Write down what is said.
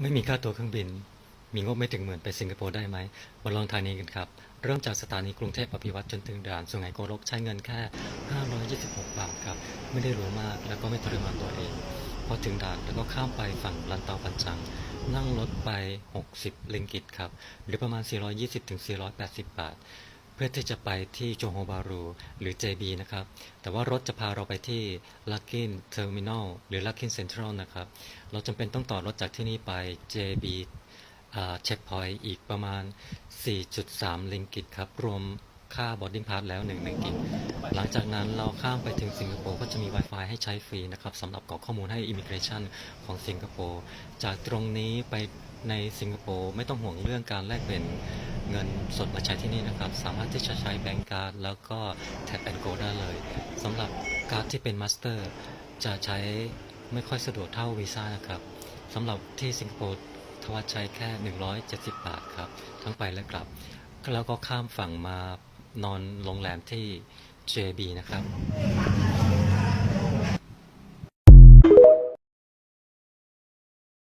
ไม่มีค่าตัวเครื่องบิน มีงบไม่ถึงหมื่นไปสิงคโปร์ได้ไหมมาลองทายนี้กันครับ เริ่มจากสถานีกรุงเทพอภิวัตจนถึงด่านสุไหงโกลกใช้เงินแค่ 526 บาทครับ ไม่ได้หรูมากแล้วก็ไม่ทรมานตัวเอง พอถึงด่านแล้วก็ข้ามไปฝั่งลันเตาปันจัง นั่งรถไป 60 ลิงกิตครับ หรือประมาณ 420-480 บาท พื่อที่จะไปที่โจโฮบารูหรือ JB นะครับ แต่ว่ารถจะพาเราไปที่ Luckin Terminal หรือ Luckin Central นะครับ เราจำเป็นต้องต่อรถจากที่นี่ไป JB เช็คพอยต์อีกประมาณ 4.3 ลิงกิตครับ รวมค่า boarding pass แล้ว1ลิงกิตหลังจากนั้นเราข้ามไปถึงสิงคโปร์ก็จะมี Wi-Fi ให้ใช้ฟรีนะครับสำหรับกรอกข้อมูลให้ Immigration ของสิงคโปร์ จากตรงนี้ไปในสิงคโปร์ไม่ต้องห่วงเรื่องการแลกเปลี่ยน เงินสดมาใช้ที่นี่นะครับ สามารถที่จะใช้แบงก์การ์ดแล้วก็ Tap and Go ได้เลยสำหรับการ์ดที่เป็น Master จะใช้ไม่ค่อยสะดวกเท่าวีซ่านะครับสำหรับที่สิงคโปร์ทวัดใช้แค่ 170 บาทครับ ทั้งไปและกลับ แล้วก็ข้ามฝั่งมานอนโรงแรมที่ JB นะครับ